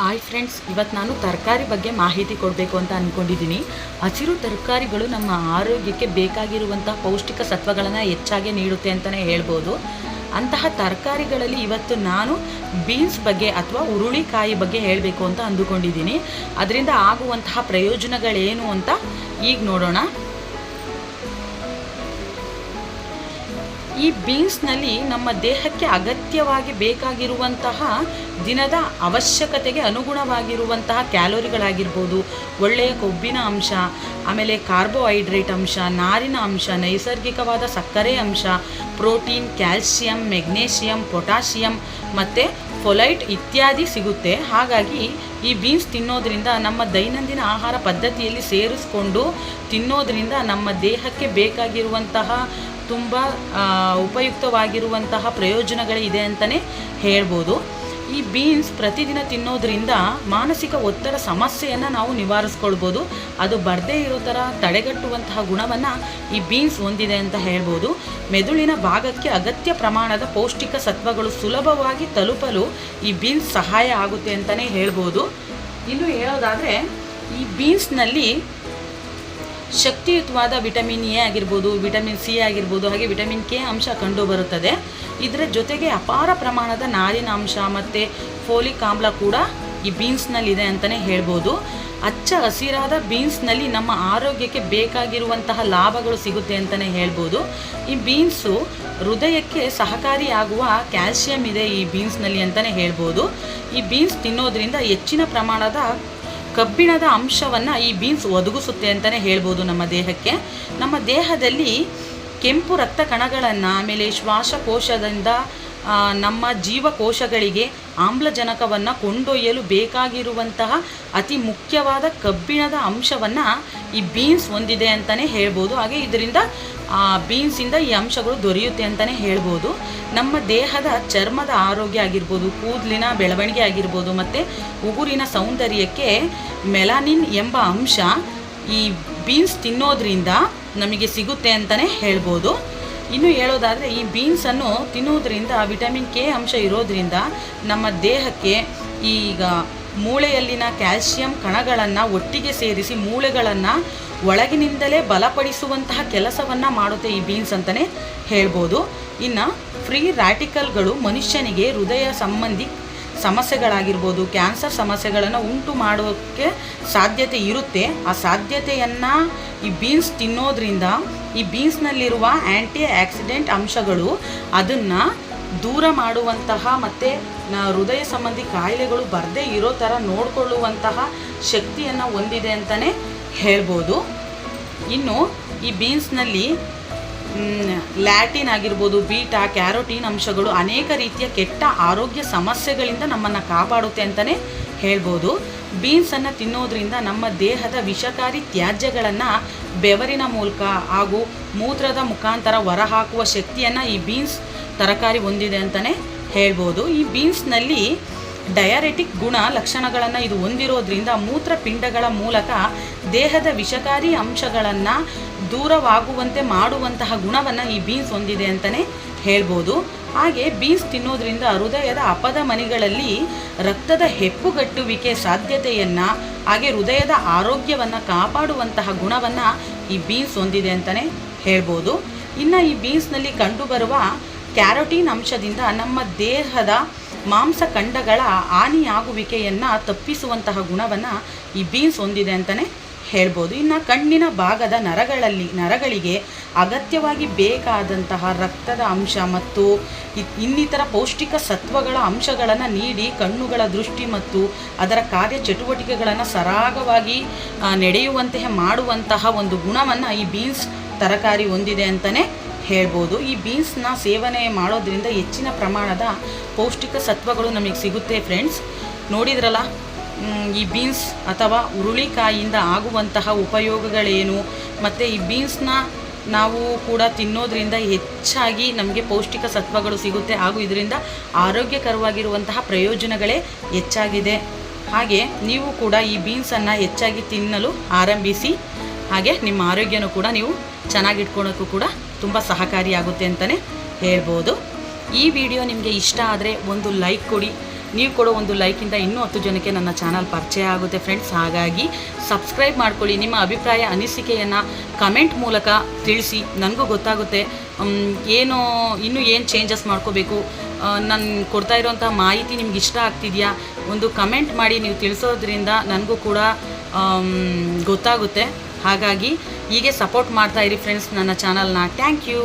Hi friends ಇವತ್ತು ನಾನು ತರಕಾರಿ ಬಗ್ಗೆ ಮಾಹಿತಿ ಕೊಡಬೇಕು ಅಂತ ಅಂದ್ಕೊಂಡಿದ್ದೀನಿ ಹಸಿರು ತರಕಾರಿಗಳು ನಮ್ಮ ಆರೋಗ್ಯಕ್ಕೆ ಬೇಕಾಗಿರುವಂಥ ಪೌಷ್ಟಿಕ ಸತ್ವಗಳನ್ನು ಹೆಚ್ಚಾಗಿ ನೀಡುತ್ತೆ ಅಂತಲೇ ಹೇಳ್ಬೋದು. ಅಂತಹ ತರಕಾರಿಗಳಲ್ಲಿ ಇವತ್ತು ನಾನು ಬೀನ್ಸ್ ಬಗ್ಗೆ ಅಥವಾ ಹುರುಳಿಕಾಯಿ ಬಗ್ಗೆ ಹೇಳಬೇಕು ಅಂತ ಅಂದುಕೊಂಡಿದ್ದೀನಿ. ಅದರಿಂದ ಆಗುವಂತಹ ಪ್ರಯೋಜನಗಳೇನು ಅಂತ ಈಗ ನೋಡೋಣ. ಈ ಬೀನ್ಸ್ನಲ್ಲಿ ನಮ್ಮ ದೇಹಕ್ಕೆ ಅಗತ್ಯವಾಗಿ ಬೇಕಾಗಿರುವಂತಹ ದಿನದ ಅವಶ್ಯಕತೆಗೆ ಅನುಗುಣವಾಗಿರುವಂತಹ ಕ್ಯಾಲೋರಿಗಳಾಗಿರ್ಬೋದು. ಒಳ್ಳೆಯ ಕೊಬ್ಬಿನ ಅಂಶ, ಆಮೇಲೆ ಕಾರ್ಬೋಹೈಡ್ರೇಟ್ ಅಂಶ, ನಾರಿನ ಅಂಶ, ನೈಸರ್ಗಿಕವಾದ ಸಕ್ಕರೆ ಅಂಶ, ಪ್ರೋಟೀನ್, ಕ್ಯಾಲ್ಸಿಯಂ, ಮೆಗ್ನೇಷಿಯಂ, ಪೊಟ್ಯಾಷಿಯಂ ಮತ್ತು ಫೊಲೈಟ್ ಇತ್ಯಾದಿ ಸಿಗುತ್ತೆ. ಹಾಗಾಗಿ ಈ ಬೀನ್ಸ್ ತಿನ್ನೋದ್ರಿಂದ ನಮ್ಮ ದೈನಂದಿನ ಆಹಾರ ಪದ್ಧತಿಯಲ್ಲಿ ಸೇರಿಸ್ಕೊಂಡು ತಿನ್ನೋದ್ರಿಂದ ನಮ್ಮ ದೇಹಕ್ಕೆ ಬೇಕಾಗಿರುವಂತಹ ತುಂಬ ಉಪಯುಕ್ತವಾಗಿರುವಂತಹ ಪ್ರಯೋಜನಗಳೇ ಇದೆ ಅಂತಲೇ ಹೇಳ್ಬೋದು. ಈ ಬೀನ್ಸ್ ಪ್ರತಿದಿನ ತಿನ್ನೋದ್ರಿಂದ ಮಾನಸಿಕ ಒತ್ತಡ ಸಮಸ್ಯೆಯನ್ನು ನಾವು ನಿವಾರಿಸ್ಕೊಳ್ಬೋದು. ಅದು ಬರದೇ ಇರೋ ಥರ ತಡೆಗಟ್ಟುವಂತಹ ಗುಣವನ್ನು ಈ ಬೀನ್ಸ್ ಹೊಂದಿದೆ ಅಂತ ಹೇಳ್ಬೋದು. ಮೆದುಳಿನ ಭಾಗಕ್ಕೆ ಅಗತ್ಯ ಪ್ರಮಾಣದ ಪೌಷ್ಟಿಕ ಸತ್ವಗಳು ಸುಲಭವಾಗಿ ತಲುಪಲು ಈ ಬೀನ್ಸ್ ಸಹಾಯ ಆಗುತ್ತೆ ಅಂತಲೇ ಹೇಳ್ಬೋದು. ಇನ್ನು ಹೇಳೋದಾದರೆ, ಈ ಬೀನ್ಸ್ನಲ್ಲಿ ಶಕ್ತಿಯುತವಾದ ವಿಟಮಿನ್ ಎ ಆಗಿರ್ಬೋದು, ವಿಟಮಿನ್ ಸಿ ಆಗಿರ್ಬೋದು, ಹಾಗೆ ವಿಟಮಿನ್ ಕೆ ಅಂಶ ಕಂಡುಬರುತ್ತದೆ. ಇದರ ಜೊತೆಗೆ ಅಪಾರ ಪ್ರಮಾಣದ ನಾರಿನ ಅಂಶ ಮತ್ತು ಫೋಲಿಕ್ ಆಮ್ಲ ಕೂಡ ಈ ಬೀನ್ಸ್ನಲ್ಲಿದೆ ಅಂತಲೇ ಹೇಳ್ಬೋದು. ಅಚ್ಚ ಹಸಿರಾದ ಬೀನ್ಸ್ನಲ್ಲಿ ನಮ್ಮ ಆರೋಗ್ಯಕ್ಕೆ ಬೇಕಾಗಿರುವಂತಹ ಲಾಭಗಳು ಸಿಗುತ್ತೆ ಅಂತಲೇ ಹೇಳ್ಬೋದು. ಈ ಬೀನ್ಸು ಹೃದಯಕ್ಕೆ ಸಹಕಾರಿಯಾಗುವ ಕ್ಯಾಲ್ಸಿಯಂ ಇದೆ ಈ ಬೀನ್ಸ್ನಲ್ಲಿ ಅಂತಲೇ ಹೇಳ್ಬೋದು. ಈ ಬೀನ್ಸ್ ತಿನ್ನೋದ್ರಿಂದ ಹೆಚ್ಚಿನ ಪ್ರಮಾಣದ ಕಬ್ಬಿಣದ ಅಂಶವನ್ನು ಈ ಬೀನ್ಸ್ ಒದಗಿಸುತ್ತೆ ಅಂತಲೇ ಹೇಳ್ಬೋದು ನಮ್ಮ ದೇಹಕ್ಕೆ. ನಮ್ಮ ದೇಹದಲ್ಲಿ ಕೆಂಪು ರಕ್ತ ಕಣಗಳನ್ನು, ಆಮೇಲೆ ಶ್ವಾಸಕೋಶದಿಂದ ನಮ್ಮ ಜೀವಕೋಶಗಳಿಗೆ ಆಮ್ಲಜನಕವನ್ನು ಕೊಂಡೊಯ್ಯಲು ಬೇಕಾಗಿರುವಂತಹ ಅತಿ ಮುಖ್ಯವಾದ ಕಬ್ಬಿಣದ ಅಂಶವನ್ನು ಈ ಬೀನ್ಸ್ ಹೊಂದಿದೆ ಅಂತಲೇ ಹೇಳ್ಬೋದು. ಹಾಗೆ ಇದರಿಂದ ಬೀನ್ಸಿಂದ ಈ ಅಂಶಗಳು ದೊರೆಯುತ್ತೆ ಅಂತಲೇ ಹೇಳ್ಬೋದು. ನಮ್ಮ ದೇಹದ ಚರ್ಮದ ಆರೋಗ್ಯ ಆಗಿರ್ಬೋದು, ಕೂದಲಿನ ಬೆಳವಣಿಗೆ ಆಗಿರ್ಬೋದು, ಮತ್ತು ಉಗುರಿನ ಸೌಂದರ್ಯಕ್ಕೆ ಮೆಲಾನಿನ್ ಎಂಬ ಅಂಶ ಈ ಬೀನ್ಸ್ ತಿನ್ನೋದ್ರಿಂದ ನಮಗೆ ಸಿಗುತ್ತೆ ಅಂತಲೇ ಹೇಳ್ಬೋದು. ಇನ್ನು ಹೇಳೋದಾದರೆ ಈ ಬೀನ್ಸನ್ನು ತಿನ್ನುವುದರಿಂದ ವಿಟಮಿನ್ ಕೆ ಅಂಶ ಇರೋದ್ರಿಂದ ನಮ್ಮ ದೇಹಕ್ಕೆ ಈಗ ಮೂಳೆಯಲ್ಲಿನ ಕ್ಯಾಲ್ಸಿಯಂ ಕಣಗಳನ್ನು ಒಟ್ಟಿಗೆ ಸೇರಿಸಿ ಮೂಳೆಗಳನ್ನು ಒಳಗಿನಿಂದಲೇ ಬಲಪಡಿಸುವಂತಹ ಕೆಲಸವನ್ನು ಮಾಡುತ್ತೆ ಈ ಬೀನ್ಸ್ ಅಂತಲೇ ಹೇಳ್ಬೋದು. ಇನ್ನು ಫ್ರೀ ರ್ಯಾಟಿಕಲ್ಗಳು ಮನುಷ್ಯನಿಗೆ ಹೃದಯ ಸಂಬಂಧಿ ಸಮಸ್ಯೆಗಳಾಗಿರ್ಬೋದು, ಕ್ಯಾನ್ಸರ್ ಸಮಸ್ಯೆಗಳನ್ನು ಉಂಟು ಮಾಡೋಕ್ಕೆ ಸಾಧ್ಯತೆ ಇರುತ್ತೆ. ಆ ಸಾಧ್ಯತೆಯನ್ನು ಈ ಬೀನ್ಸ್ ತಿನ್ನೋದ್ರಿಂದ, ಈ ಬೀನ್ಸ್ನಲ್ಲಿರುವ ಆ್ಯಂಟಿ ಆಕ್ಸಿಡೆಂಟ್ ಅಂಶಗಳು ಅದನ್ನು ದೂರ ಮಾಡುವಂತಹ ಮತ್ತು ಹೃದಯ ಸಂಬಂಧಿ ಕಾಯಿಲೆಗಳು ಬರದೇ ಇರೋ ಥರ ನೋಡಿಕೊಳ್ಳುವಂತಹ ಶಕ್ತಿಯನ್ನು ಹೊಂದಿದೆ ಅಂತಲೇ ಹೇಳ್ಬೋದು. ಇನ್ನು ಈ ಬೀನ್ಸ್ನಲ್ಲಿ ಲ್ಯಾಟಿನ್ ಆಗಿರ್ಬೋದು ಬೀಟಾ ಕ್ಯಾರೋಟೀನ್ ಅಂಶಗಳು ಅನೇಕ ರೀತಿಯ ಕೆಟ್ಟ ಆರೋಗ್ಯ ಸಮಸ್ಯೆಗಳಿಂದ ನಮ್ಮನ್ನು ಕಾಪಾಡುತ್ತೆ ಅಂತಲೇ ಹೇಳ್ಬೋದು. ಬೀನ್ಸನ್ನು ತಿನ್ನೋದ್ರಿಂದ ನಮ್ಮ ದೇಹದ ವಿಷಕಾರಿ ತ್ಯಾಜ್ಯಗಳನ್ನು ಬೆವರಿನ ಮೂಲಕ ಹಾಗೂ ಮೂತ್ರದ ಮುಖಾಂತರ ಹೊರಹಾಕುವ ಶಕ್ತಿಯನ್ನು ಈ ಬೀನ್ಸ್ ತರಕಾರಿ ಹೊಂದಿದೆ ಅಂತಲೇ ಹೇಳ್ಬೋದು. ಈ ಬೀನ್ಸ್ನಲ್ಲಿ ಡಯಾರೆಟಿಕ್ ಗುಣ ಲಕ್ಷಣಗಳನ್ನು ಇದು ಹೊಂದಿರೋದ್ರಿಂದ ಮೂತ್ರಪಿಂಡಗಳ ಮೂಲಕ ದೇಹದ ವಿಷಕಾರಿ ಅಂಶಗಳನ್ನು ದೂರವಾಗುವಂತೆ ಮಾಡುವಂತಹ ಗುಣವನ್ನು ಈ ಬೀನ್ಸ್ ಹೊಂದಿದೆ ಅಂತಲೇ ಹೇಳ್ಬೋದು. ಹಾಗೆ ಬೀನ್ಸ್ ತಿನ್ನೋದ್ರಿಂದ ಹೃದಯದ ಅಪದ ಮನೆಗಳಲ್ಲಿ ರಕ್ತದ ಹೆಪ್ಪುಗಟ್ಟುವಿಕೆ ಸಾಧ್ಯತೆಯನ್ನು, ಹಾಗೆ ಹೃದಯದ ಆರೋಗ್ಯವನ್ನು ಕಾಪಾಡುವಂತಹ ಗುಣವನ್ನು ಈ ಬೀನ್ಸ್ ಹೊಂದಿದೆ ಅಂತಲೇ ಹೇಳ್ಬೋದು. ಇನ್ನು ಈ ಬೀನ್ಸ್ನಲ್ಲಿ ಕಂಡುಬರುವ ಕ್ಯಾರೋಟೀನ್ ಅಂಶದಿಂದ ನಮ್ಮ ದೇಹದ ಮಾಂಸಖಂಡಗಳ ಹಾನಿಯಾಗುವಿಕೆಯನ್ನು ತಪ್ಪಿಸುವಂತಹ ಗುಣವನ್ನು ಈ ಬೀನ್ಸ್ ಹೊಂದಿದೆ ಅಂತಲೇ ಹೇಳ್ಬೋದು. ಇನ್ನು ಕಣ್ಣಿನ ಭಾಗದ ನರಗಳಲ್ಲಿ, ನರಗಳಿಗೆ ಅಗತ್ಯವಾಗಿ ಬೇಕಾದಂತಹ ರಕ್ತದ ಅಂಶ ಮತ್ತು ಇನ್ನಿತರ ಪೌಷ್ಟಿಕ ಸತ್ವಗಳ ಅಂಶಗಳನ್ನು ನೀಡಿ ಕಣ್ಣುಗಳ ದೃಷ್ಟಿ ಮತ್ತು ಅದರ ಕಾರ್ಯ ಚಟುವಟಿಕೆಗಳನ್ನು ಸರಾಗವಾಗಿ ನಡೆಯುವಂತೆ ಮಾಡುವಂತಹ ಒಂದು ಗುಣವನ್ನು ಈ ಬೀನ್ಸ್ ತರಕಾರಿ ಹೊಂದಿದೆ ಅಂತಲೇ ಹೇಳ್ಬೋದು. ಈ ಬೀನ್ಸ್ನ ಸೇವನೆ ಮಾಡೋದ್ರಿಂದ ಹೆಚ್ಚಿನ ಪ್ರಮಾಣದ ಪೌಷ್ಟಿಕ ಸತ್ವಗಳು ನಮಗೆ ಸಿಗುತ್ತೆ ಫ್ರೆಂಡ್ಸ್. ನೋಡಿದ್ರಲ್ಲ? ಈ ಬೀನ್ಸ್ ಅಥವಾ ಹುರುಳಿಕಾಯಿಯಿಂದ ಆಗುವಂತಹ ಉಪಯೋಗಗಳೇನು? ಮತ್ತು ಈ ಬೀನ್ಸ್ನ ನಾವು ಕೂಡ ತಿನ್ನೋದ್ರಿಂದ ಹೆಚ್ಚಾಗಿ ನಮಗೆ ಪೌಷ್ಟಿಕ ಸತ್ವಗಳು ಸಿಗುತ್ತೆ. ಹಾಗೂ ಇದರಿಂದ ಆರೋಗ್ಯಕರವಾಗಿರುವಂತಹ ಪ್ರಯೋಜನಗಳೇ ಹೆಚ್ಚಾಗಿದೆ. ಹಾಗೆ ನೀವು ಕೂಡ ಈ ಬೀನ್ಸನ್ನು ಹೆಚ್ಚಾಗಿ ತಿನ್ನಲು ಆರಂಭಿಸಿ. ಹಾಗೆ ನಿಮ್ಮ ಆರೋಗ್ಯನೂ ಕೂಡ ನೀವು ಚೆನ್ನಾಗಿಟ್ಕೊಳ್ಳೋಕ್ಕೂ ಕೂಡ ತುಂಬ ಸಹಕಾರಿಯಾಗುತ್ತೆ ಅಂತಲೇ ಹೇಳ್ಬೋದು. ಈ ವಿಡಿಯೋ ನಿಮಗೆ ಇಷ್ಟ ಆದರೆ ಒಂದು ಲೈಕ್ ಕೊಡಿ. ನೀವು ಕೊಡೋ ಒಂದು ಲೈಕಿಂದ ಇನ್ನೂ ಹತ್ತು ಜನಕ್ಕೆ ನನ್ನ ಚಾನಲ್ ಪರಿಚಯ ಆಗುತ್ತೆ ಫ್ರೆಂಡ್ಸ್. ಹಾಗಾಗಿ ಸಬ್ಸ್ಕ್ರೈಬ್ ಮಾಡ್ಕೊಳ್ಳಿ. ನಿಮ್ಮ ಅಭಿಪ್ರಾಯ, ಅನಿಸಿಕೆಯನ್ನು ಕಮೆಂಟ್ ಮೂಲಕ ತಿಳಿಸಿ. ನನಗೂ ಗೊತ್ತಾಗುತ್ತೆ. ಏನು ಇನ್ನೂ ಏನು ಚೇಂಜಸ್ ಮಾಡ್ಕೋಬೇಕು? ನಾನು ಕೊಡ್ತಾ ಇರೋಂಥ ಮಾಹಿತಿ ನಿಮ್ಗೆ ಇಷ್ಟ ಆಗ್ತಿದೆಯಾ? ಒಂದು ಕಮೆಂಟ್ ಮಾಡಿ ನೀವು ತಿಳಿಸೋದ್ರಿಂದ ನನಗೂ ಕೂಡ ಗೊತ್ತಾಗುತ್ತೆ. ಹಾಗಾಗಿ ಹೀಗೆ ಸಪೋರ್ಟ್ ಮಾಡ್ತಾ ಇರಿ ಫ್ರೆಂಡ್ಸ್ ನನ್ನ ಚಾನಲ್ನ ಥ್ಯಾಂಕ್ ಯು